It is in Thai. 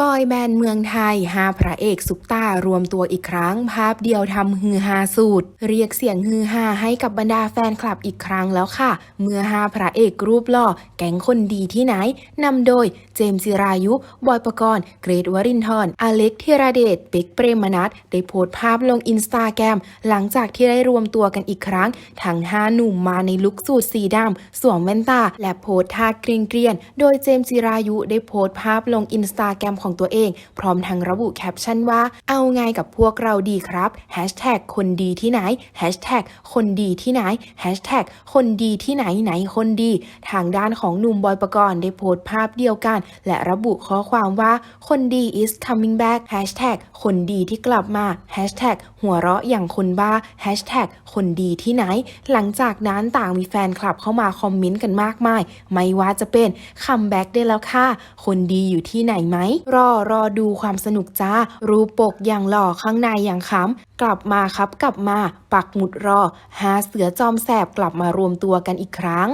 บอยแบนด์เมืองไทยหาพระเอกซุปตารวมตัวอีกครั้ง ภาพเดียวทำฮือฮาสูตรเรียกเสียงฮือฮาให้กับบรรดาแฟนคลับอีกครั้งแล้วค่ะ เมื่อหาพระเอกรูปหล่อ แก๊งคนดีที่ไหนนำโดยเจมส์จิรายุ บอยปกรณ์ เกรทวรินทร์อเล็กธีรเดชเป็กเปรมนัทได้โพสต์ภาพลงอินสตาแกรมหลังจากที่ได้รวมตัวกันอีกครั้ง ทั้งห้าหนุ่มมาในลุคสูทสีดำสวมแว่นตา และโพสท่าเกรียนๆโดยเจมส์จิรายุได้โพสต์ภาพลงอินสตาแกรมของตัวเอง พร้อมทั้งระบุแคปชั่นว่า เอาไงกับพวกเราดีครับแฮชแท็กคนดีที่ไหนแฮชแท็กคนดีที่ไหนแฮชแท็กคนดีที่ไหนไหนคนดี ทางด้านของหนุ่มบอยปกรณ์ได้โพสต์ภาพเดียวกัน และระบุข้อความว่าคนดี is coming back แฮชแท็กคนดีที่กลับมาแฮชแท็กหัวเราะอย่างคนบ้าแฮชแท็กคนดีที่ไหน หลังจากนั้นต่างมีแฟนคลับเข้ามาคอมเมนต์กันมากมาย ไม่ว่าจะเป็นคัมแบ็กได้แล้วค่ะ คนดีอยู่ที่ไหนไหมรอรอดูความสนุกจ้า รูปปกอย่างหล่อข้างในอย่างขำกลับมาครับกลับมา ปักหมุดรอ หาเสือจอมแสบกลับมารวมตัวกันอีกครั้ง